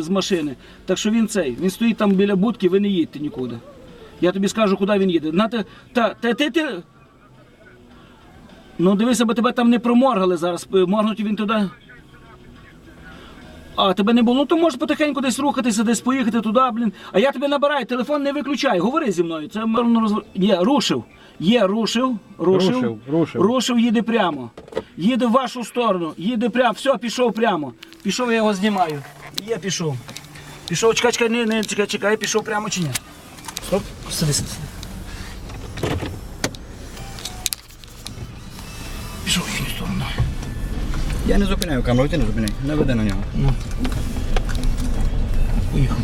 з машини. Так що він цей, він стоїть там біля будки, ви не їдьте нікуди. Я тобі скажу, куди він їде. На, ти, та, та, ти, ти... Ну дивися, бо тебе там не проморгали зараз. Е, Моргнуть він туди. А тебе не було, ну то можеш потихеньку десь рухатися, десь поїхати туди, блін. А я тебе набираю, телефон не виключай, говори зі мною. Це мирно розвер... Є, рушив. Є, рушив, рушив, Рушив, рушив. рушив, їде прямо. Їде в вашу сторону, їде прямо, все, пішов прямо. Пішов, я його знімаю. Є, пішов. Пішов, чекай, чекай, не, не, чекай, чекай, пішов прямо чи ні. Стоп, сиди, сиди. Пішов в їхню сторону. Я не зупиняю камеру, ти не зупиняй. Не веди на нього. Ну. Поїхав.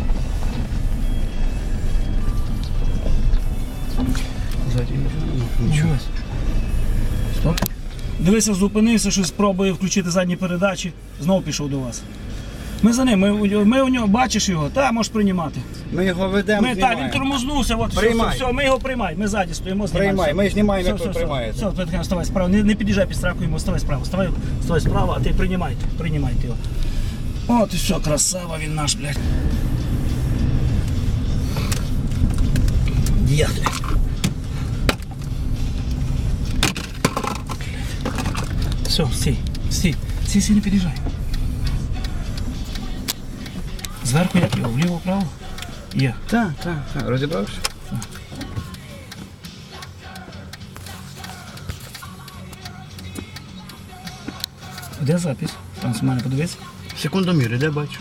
Нічого. Стоп. Дивися, зупинився, щось спробує включити задні передачі, знову пішов до вас. Ми за ним, ми, у нього- ми у нього бачиш його, та можеш приймати. Ми його ведемо, Ми, та, він знімаємо. тормознувся, от, все, Приймай. все, все, ми його приймаємо, ми ззаді стоїмо, знімаємо. Приймай, ми знімаємо, як все, ви все. приймаєте. Все, Петро, вставай справа, не, не під'їжджай під страху йому, вставай справа, вставай, вставай справа, а ти приймайте, приймайте його. От і все, красава він наш, блядь. Діяти. Все, стій, стій, стій, стій, не під'їжджай. Зверху як його, вліво, вправо? Є. Так, так, так. Розібрався? Де запись? Там з мене подивись. Секундомір, іде бачу.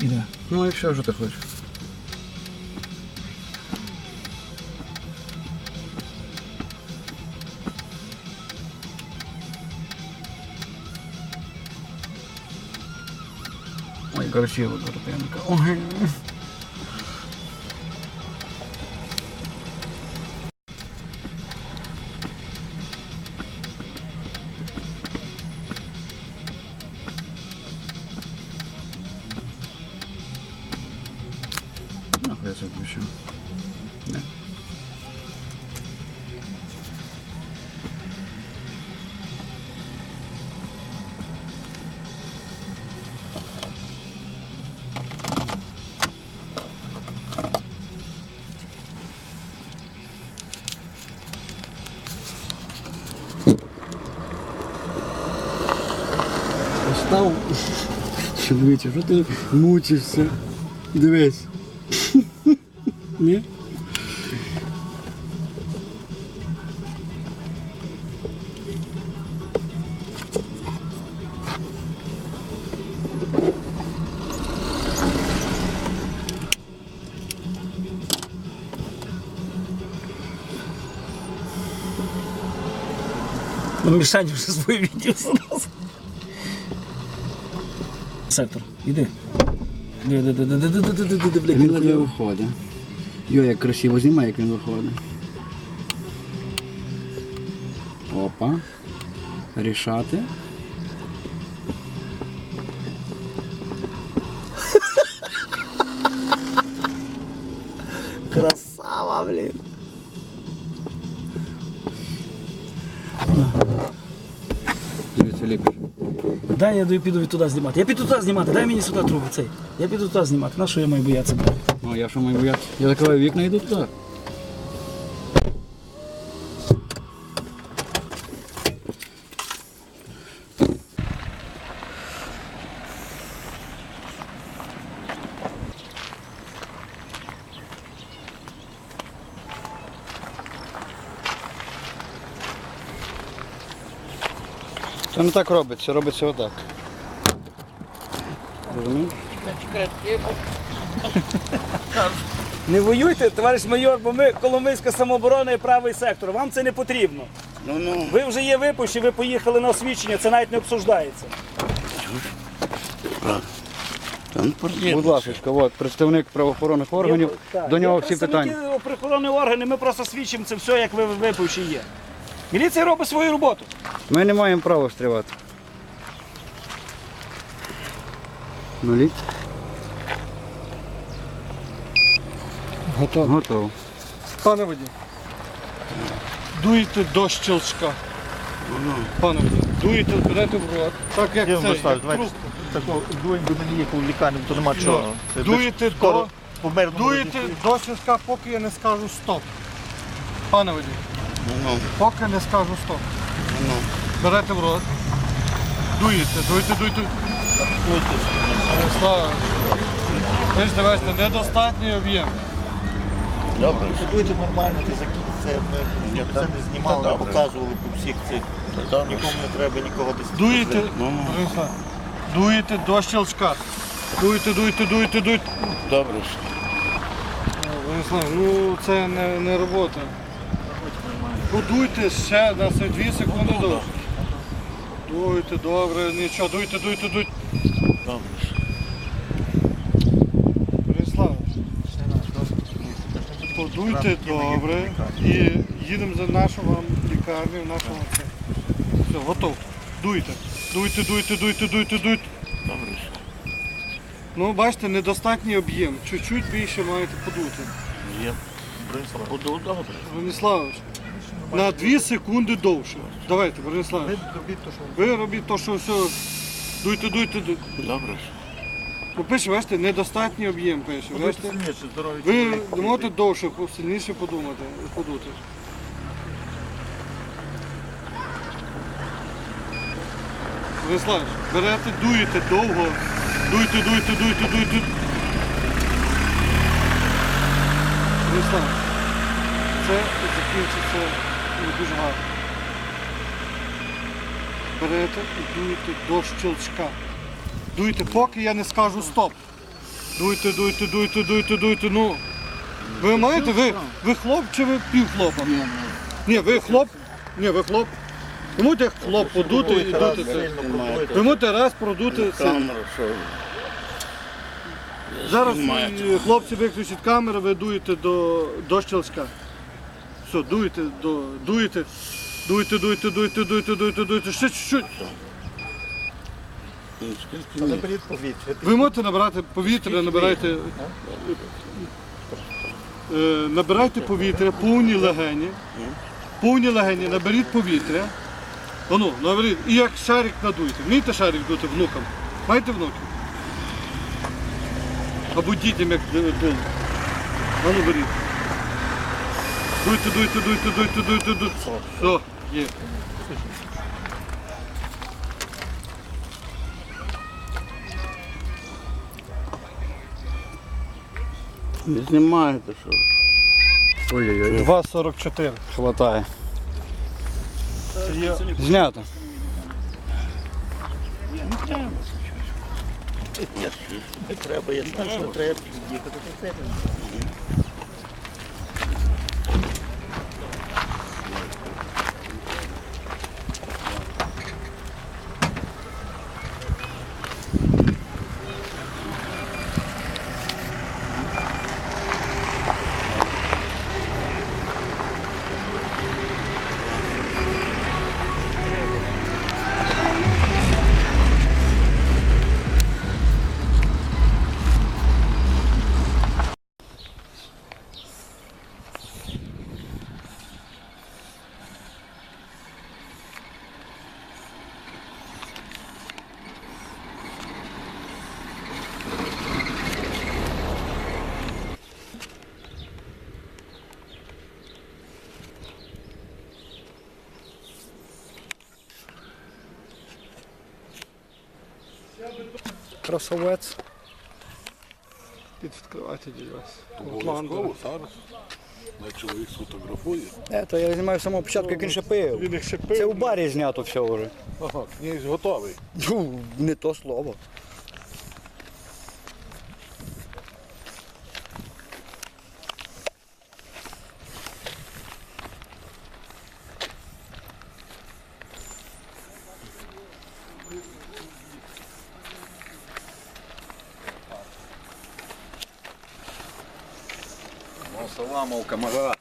Іде. Ну і що ж ти хочеш? कर्फ्यू करते हैं उनका That's a good show. Чоловіче, що ти мучишся? Дивись. Ні? Ну, Мішань вже своє відео зараз. Сектор, іди. Іди, іди, іди, іди, іди, іди, іди, іди, блядь, Він ледве виходить. Йо, як красиво знімає, як він виходить. Опа. Рішати. Красава, блін. Дай я даю- піду туди знімати. Я піду туди знімати, дай мені сюди трубу цей. Я піду туди знімати. На що я маю боятися? Ну, я що маю боятися? Я закриваю вікна і йду туди. Це не так робиться, робиться отак. Розумієш? Не воюйте, товариш майор, бо ми Коломийська самооборона і правий сектор. Вам це не потрібно. Ну ну. Ви вже є випущені, ви поїхали на освідчення, це навіть не обсуждається. Будь ласка, от, представник правоохоронних органів, до нього всі представники питання. Прихоронні органи, ми просто свідчимо це все, як ви випущені є. Міліція робить свою роботу. Ми не маємо права встрівати. Нулі? Готово. Готово. Пане водій, дуєте до щелчка. Пане водій, дуєте, берете в рот. Так як це, як трубку. тако дуємо, бо мені їхав в лікарню, то нема чого. Це Дуєте скоро до, помер. дуєте до свистка, поки я не скажу стоп. Пане водій, поки не скажу стоп. Берете в рот. Дуєте, дуєте, дуєте. Слава. Ви ж дивишся, недостатній об'єм. Добре. Дуйте нормально, ти закінчиться. Ми це не знімали, не показували по всіх цих. Нікому не треба нікого десь. Дуєте, Борислав, дуєте до щелчка. Дуєте, дуєте, дуєте, дуєте. Добре. Владислав, ну це не, не робота. Подуйте ще на це 2 секунди довше. Дуйте, добре, нічого, дуйте, дуйте, дуйте. Владислав, подуйте добре і їдемо за нашу вам лікарню, в нашому це. Все, готов. Дуйте. Дуйте, дуйте, дуйте, дуйте, дуйте. Добре. Ну, бачите, недостатній об'єм. Чуть-чуть більше маєте подути. Є. Борислав, Буду добре. Брониславович, на 2 секунди довше. Давайте, Бронислав. Ви робіть те, що Ви робіть то, що все. Дуйте, дуйте, дуйте. Добре. Ну, пише, бачите, недостатній об'єм пише. ви Бачите? сильніше, здорові. Ви чоловік. не можете довше, сильніше подумати, подути. Брониславович, берете, дуєте довго. Дуйте, дуйте, дуйте, дуйте. Бронислав, це закінчиться дуже гарно. Берете і дуєте до щелчка. Дуйте, поки я не скажу стоп. Дуйте, дуйте, дуйте, дуйте, дуйте. Ну. Ви маєте, ви, ви хлоп чи ви півхлопа? Ні, ви хлоп. Ні, ви хлоп. Ви можете хлоп подути і дути це. Ви можете раз продути це. Зараз хлопці виключать камеру, ви дуєте до, до щелчка. Все, дуєте, дуєте. Дуйте, дуйте, дуйте, дуйте, дуйте, дуйте. Ще чуть-чуть. Наберіть повітря. Ви можете набирати повітря, набирайте. Е, набирайте повітря, повні легені. Повні легені, наберіть повітря. Ану, наберіть. І як шарик надуйте. Вмієте шарик дути внукам? Маєте внуків? Або дітям як д- Ану беріть. Дуйте, дуйте, дуйте, дуйте, дуйте, дуйте. Все, є. Не знімаєте, що? Ой-ой-ой. 2,44. Хватає. Є. Знято. Не треба, я знаю, що треба їхати. Красавець. Відкривайте дівець. Обов'язково зараз. Де чоловік сфотографує. Це я знімаю з самого початку, як він ще пив. Він ще пив. Це у барі знято все вже. Ага, князь готовий. Фу, не то слово. Саламов, камарад.